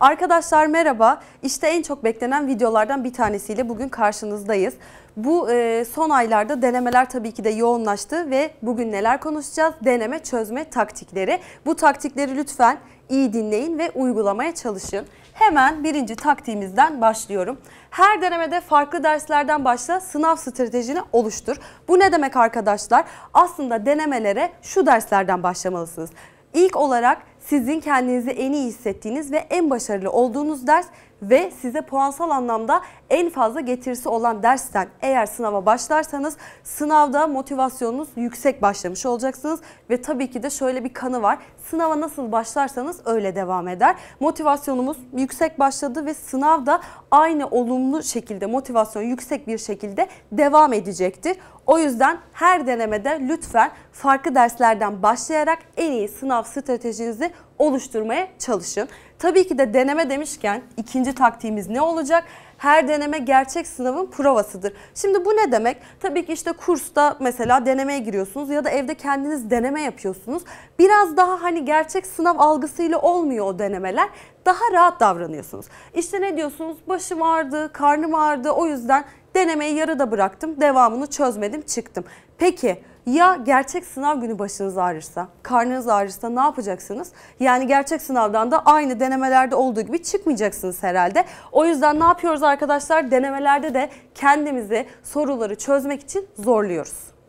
Arkadaşlar merhaba. İşte en çok beklenen videolardan bir tanesiyle bugün karşınızdayız. Bu e, son aylarda denemeler tabii ki de yoğunlaştı ve bugün neler konuşacağız? Deneme çözme taktikleri. Bu taktikleri lütfen iyi dinleyin ve uygulamaya çalışın. Hemen birinci taktiğimizden başlıyorum. Her denemede farklı derslerden başla sınav stratejini oluştur. Bu ne demek arkadaşlar? Aslında denemelere şu derslerden başlamalısınız. İlk olarak sizin kendinizi en iyi hissettiğiniz ve en başarılı olduğunuz ders ve size puansal anlamda en fazla getirisi olan dersten eğer sınava başlarsanız sınavda motivasyonunuz yüksek başlamış olacaksınız ve tabii ki de şöyle bir kanı var. Sınava nasıl başlarsanız öyle devam eder. Motivasyonumuz yüksek başladı ve sınavda aynı olumlu şekilde motivasyon yüksek bir şekilde devam edecektir. O yüzden her denemede lütfen farklı derslerden başlayarak en iyi sınav stratejinizi oluşturmaya çalışın. Tabii ki de deneme demişken ikinci taktiğimiz ne olacak? Her deneme gerçek sınavın provasıdır. Şimdi bu ne demek? Tabii ki işte kursta mesela denemeye giriyorsunuz ya da evde kendiniz deneme yapıyorsunuz. Biraz daha hani gerçek sınav algısıyla olmuyor o denemeler. Daha rahat davranıyorsunuz. İşte ne diyorsunuz? Başım ağrıdı, karnım ağrıdı. O yüzden denemeyi yarıda bıraktım. Devamını çözmedim, çıktım. Peki ya gerçek sınav günü başınız ağrırsa, karnınız ağrırsa ne yapacaksınız? Yani gerçek sınavdan da aynı denemelerde olduğu gibi çıkmayacaksınız herhalde. O yüzden ne yapıyoruz arkadaşlar? Denemelerde de kendimizi soruları çözmek için zorluyoruz.